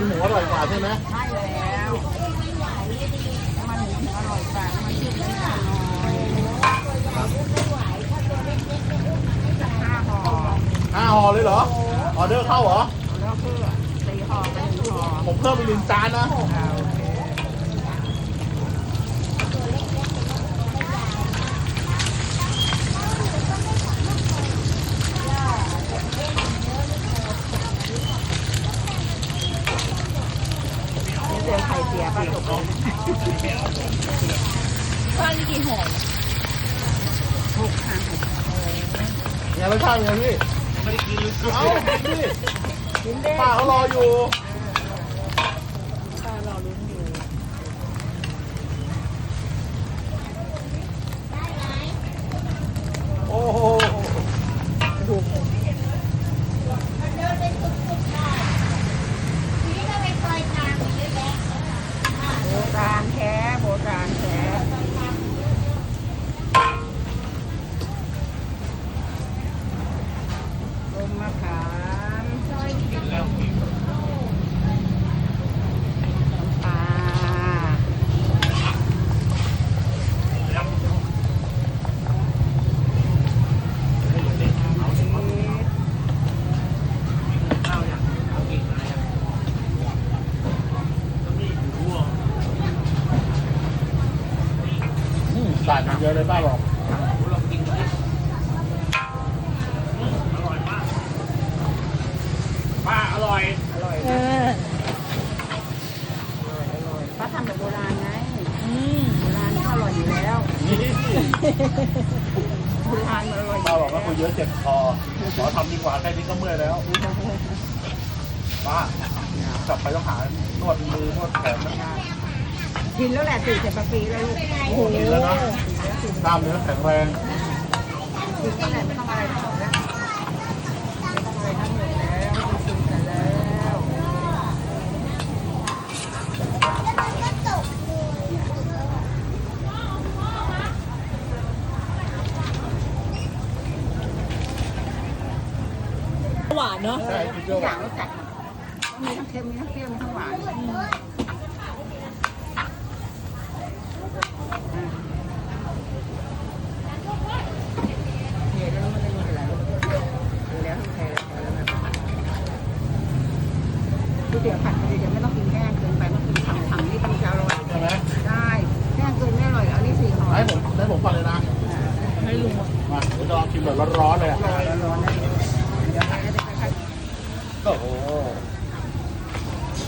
มันหมูอร่อยกว่าใช่ไหมใช่แล้วน้ำมันหมูอร่อยกว่าน้ำมันจืดน้ำตาลน้อยห้าห่อห้าห่อเลยเหรอออเดอร์เข้าเหรอแล้วก็สี่ห่อเป็นหนึ่งห่อผมเพิ่มไปหนึ่งจานนะ อ่าโอเคนี่เจอไข่เสียปลาตกลงข้าวนี่กี่ห่อหกค่ะไงรสชาติเป็นไงพี่ไม่ได้กินเอ้าพี่กินได้ป้าเขารออยู่ ป้ารอลุ้นอยู่ โอ้โห โบราณแท้โบราณแท้ลมมะขามน้ำปลาพริก อืมใส่มาเยอะเลยป้าบอกป้าอร่อยอร่อยเอออร่อยอร่อยป้าทำแบบโบราณไงอืมโบราณนี่อร่อยอยู่แล้วนี่โบราณมันอร่อยป้าบอกว่าคุยเยอะเจ็บคอขอทำดีกว่าแค่นี้ก็เมื่อยแล้วป้ากลับไปต้องหานวดมือนวดแขนนะ กินแล้วแหละสี่สิบกว่าปีแล้วลูกโอ้โหกินแล้วนะกล้ามเนื้อแข็งแรงกินแล้วแหละไม่ต้องอะไรทั้งหมดแล้วไม่ต้อะไรทั้งหมดแล้วกินเสร็จแล้วหวานเนาะใช่ทุกอย่างรสจัดมีทั้งเค็มมีทั้งเปรี้ยวมีทั้งหวาน ก๋วยเตี๋ยวผัดก๋วยเดี๋ยวไม่ต้องกินแห้งเกินไปมันกินฉ่ำๆนี่ต้องจะอร่อยใช่ไหมได้แห้งเกินไม่อร่อยเอานี่สี่ห่อให้ผมให้ผมฟังเลยนะให้ลุงมาเดี๋ยวจะลองชิมแบบร้อนๆเลยอะร้อนๆนะเดี๋ยวให้ได้ค่อยโอ้โห